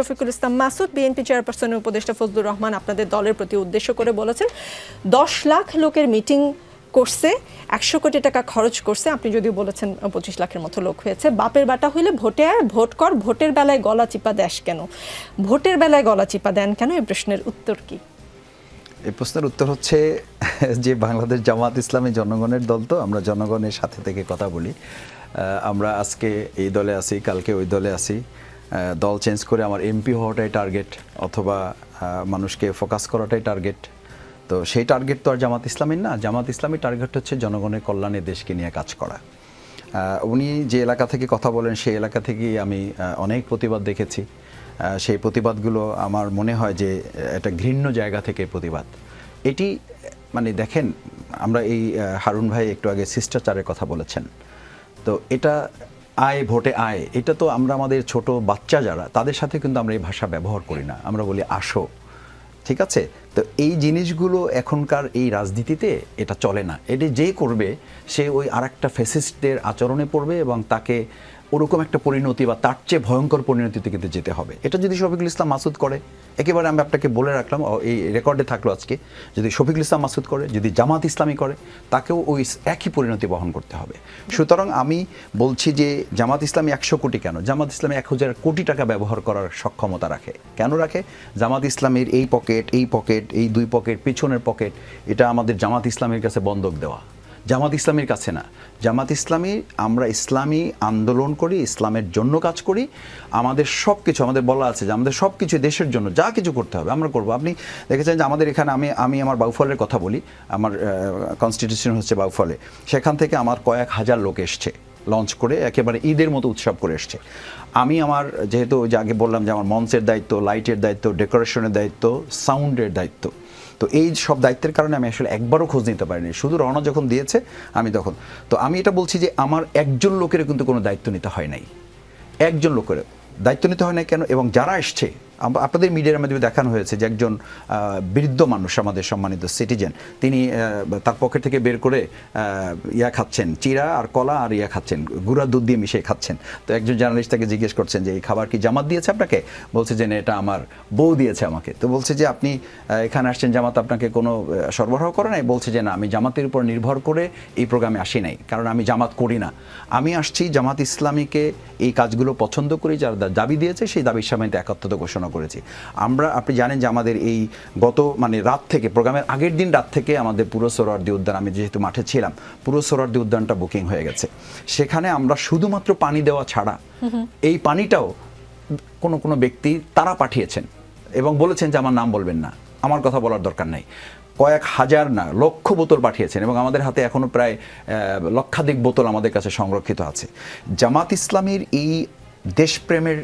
Shafiqul Islam Masud, BNP চেয়ারপারসনের উপদেষ্টা ফজলুর রহমান আপনাদের দলের প্রতি উদ্দেশ্য করে বলেছেন, দশ লাখ লোকের মিটিং করছে, একশো কোটি টাকা খরচ করছে, আপনি যদিও বলেছেন পঁচিশ লাখের মতো লোক হয়েছে, বাপের বাটা হইলে ভোটে আয়, ভোট কর, ভোটের বেলায় গলা চিপা দেশ কেন? ভোটের বেলায় গলা চিপা দেন কেন? এই প্রশ্নের উত্তর কি? এই প্রশ্নের উত্তর হচ্ছে যে বাংলাদেশ জামাত ইসলামী জনগণের দল তো, আমরা জনগণের সাথে থেকে কথা বলি। আমরা আজকে এই দলে আছি, কালকে ওই দলে আছি। দল চেঞ্জ করে আমার এমপি হওয়াটাই টার্গেট অথবা মানুষকে ফোকাস করাটাই টার্গেট তো সেই টার্গেট তো আর জামাত ইসলামীর না। জামাত ইসলামীর টার্গেট হচ্ছে জনগণের কল্যাণে দেশকে নিয়ে কাজ করা। উনি যে এলাকা থেকে কথা বলেন, সেই এলাকা থেকেই আমি অনেক প্রতিবাদ দেখেছি। সেই প্রতিবাদগুলো আমার মনে হয় যে একটা ঘৃণ্য জায়গা থেকে প্রতিবাদ। এটি মানে দেখেন, আমরা এই হারুন ভাই একটু আগে শিষ্টাচারের কথা বলেছেন। তো এটা আয় ভোটে আয়, এটা তো আমরা আমাদের ছোট বাচ্চা যারা, তাদের সাথে কিন্তু আমরা এই ভাষা ব্যবহার করি না। আমরা বলি আসো। ঠিক আছে? তো এই জিনিসগুলো এখনকার এই রাজনীতিতে এটা চলে না। এটি যে করবে, সে ওই আর একটা ফেসিস্টদের আচরণে পড়বে এবং তাকে ওরকম একটা পরিণতি বা তার চেয়ে ভয়ঙ্কর পরিণতিতে কিন্তু যেতে হবে। এটা যদি শফিকুল ইসলাম মাসুদ করে, একেবারে আমি আপনাকে বলে রাখলাম এই রেকর্ডে থাকল আজকে, যদি শফিকুল ইসলাম মাসুদ করে, যদি জামাত ইসলামী করে, তাকেও ওই একই পরিণতি বহন করতে হবে। সুতরাং আমি বলছি যে জামাত ইসলামী একশো কোটি কেন? জামাত ইসলামী এক হাজার কোটি টাকা ব্যবহার করার সক্ষমতা রাখে। কেন রাখে? জামাত ইসলামের এই পকেট এই পকেট, এই দুই পকেট, পিছনের পকেট, এটা আমাদের জামাত ইসলামের কাছে বন্ধক দেওয়া। জামাত ইসলামীর কাছে না। জামাত ইসলামী, আমরা ইসলামী আন্দোলন করি, ইসলামের জন্য কাজ করি। আমাদের সব কিছু আমাদের বলা আছে যে আমাদের সব কিছু দেশের জন্য, যা কিছু করতে হবে, আমরা করব। আপনি দেখেছেন যে আমাদের এখানে আমি আমি আমার বাউফলের কথা বলি, আমার কনস্টিটিউশন হচ্ছে বাউফলে। সেখান থেকে আমার কয়েক হাজার লোক এসছে। লঞ্চ করে একেবারে ঈদের মতো উৎসব করে এসছে। আমি আমার যেহেতু যে আগে বললাম যে আমার মঞ্চের দায়িত্ব, লাইটের দায়িত্ব, ডেকোরেশনের দায়িত্ব, সাউন্ডের দায়িত্ব, তো এই সব দায়িত্বের কারণে আমি আসলে একবারও খোঁজ নিতে পারিনি। শুধু রওনা যখন দিয়েছে, আমি তখন। তো আমি এটা বলছি যে আমার একজন লোকের কিন্তু কোনো দায়িত্ব নিতে হয় নাই। একজন লোকের দায়িত্ব নিতে হয় না কেন? এবং যারা এসছে আপনাদের মিডিয়ার মাধ্যমে দেখানো হয়েছে যে একজন বৃদ্ধ মানুষ, আমাদের সম্মানিত সিটিজেন, তিনি তার পকেট থেকে বের করে ইয়া খাচ্ছেন, চিরা আর কলা আর ইয়া খাচ্ছেন, গুঁড়া দুধ দিয়ে মিশিয়ে খাচ্ছেন। তো একজন জার্নালিস্ট তাকে জিজ্ঞেস করছেন যে, এই খাবার কি জামাত দিয়েছে আপনাকে? বলছে যে এটা আমার বউ দিয়েছে আমাকে। তো বলছে যে, আপনি এখানে আসছেন জামাত, আপনাকে কোনো সরবরাহ করে নাই? বলছে যে, না, আমি জামাতের উপর নির্ভর করে এই প্রোগ্রামে আসি নাই, কারণ আমি জামাত করি না। আমি আসছি জামাত ইসলামীকে এই কাজগুলো পছন্দ করি, যারা দাবি দিয়েছে, সেই দাবির সামনে একাত্মতা ঘোষণা করেছি। আমরা আপনি জানেন যে আমাদের এই গত মানে রাত থেকে প্রোগ্রামের আগের দিন রাত থেকে আমাদের পুরো সোহরার্দি উদ্যান আমি যেহেতু মাঠে ছিলাম পুরো সোহরার্দি উদ্যানটা বুকিং হয়ে গেছে। সেখানে আমরা শুধুমাত্র পানি দেওয়া ছাড়া এই পানিটাও কোনো কোনো ব্যক্তি তারা পাঠিয়েছেন এবং বলেছেন যে আমার নাম বলবেন না। আমার কথা বলার দরকার নাই। কয়েক হাজার না লক্ষ বোতল পাঠিয়েছেন এবং আমাদের হাতে এখনও প্রায় লক্ষাধিক বোতল আমাদের কাছে সংরক্ষিত আছে। জামাত ইসলামের এই দেশপ্রেমের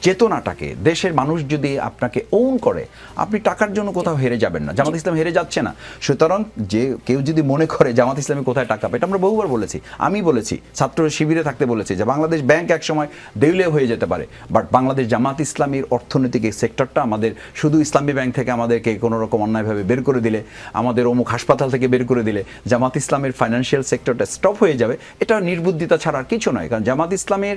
চেতনাটাকে দেশের মানুষ যদি আপনাকে ওন করে আপনি টাকার জন্য কোথাও হেরে যাবেন না। জামাত ইসলাম হেরে যাচ্ছে না। সুতরাং যে কেউ যদি মনে করে জামাত ইসলামী কোথায় টাকা পায় এটা আমরা বহুবার বলেছি আমি বলেছি ছাত্র শিবিরে থাকতে বলেছি যে বাংলাদেশ ব্যাংক একসময় দেউলিয়া হয়ে যেতে পারে। বাট বাংলাদেশ জামাত ইসলামীর অর্থনৈতিক এই সেক্টরটা আমাদের শুধু ইসলামী ব্যাংক থেকে আমাদেরকে কোনো রকম অন্যায়ভাবে বের করে দিলে আমাদের অমুক হাসপাতাল থেকে বের করে দিলে জামাত ইসলামের ফাইন্যান্সিয়াল সেক্টরটা স্টপ হয়ে যাবে এটা নির্বুদ্ধিতা ছাড়া আর কিছু নয়। কারণ জামাত ইসলামের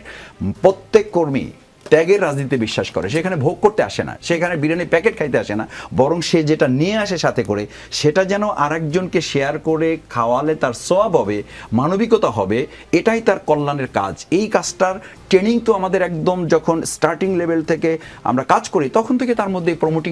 প্রত্যেক কর্মী ত্যাগের রাজনীতিতে বিশ্বাস করে। সেখানে ভোগ করতে আসে না। সেখানে বিরিয়ানি প্যাকেট খাইতে আসে না। বরং সে যেটা নিয়ে আসে সাথে করে, সেটা যেন আরেকজনকে শেয়ার করে খাওয়ালে তার সব হবে, মানবিকতা হবে, এটাই তার কল্যাণের কাজ। এই কাজটার ট্রেনিং তো আমাদের একদম যখন স্টার্টিং লেভেল থেকে আমরা কাজ করি, তখন থেকে তার মধ্যে প্রমোটিং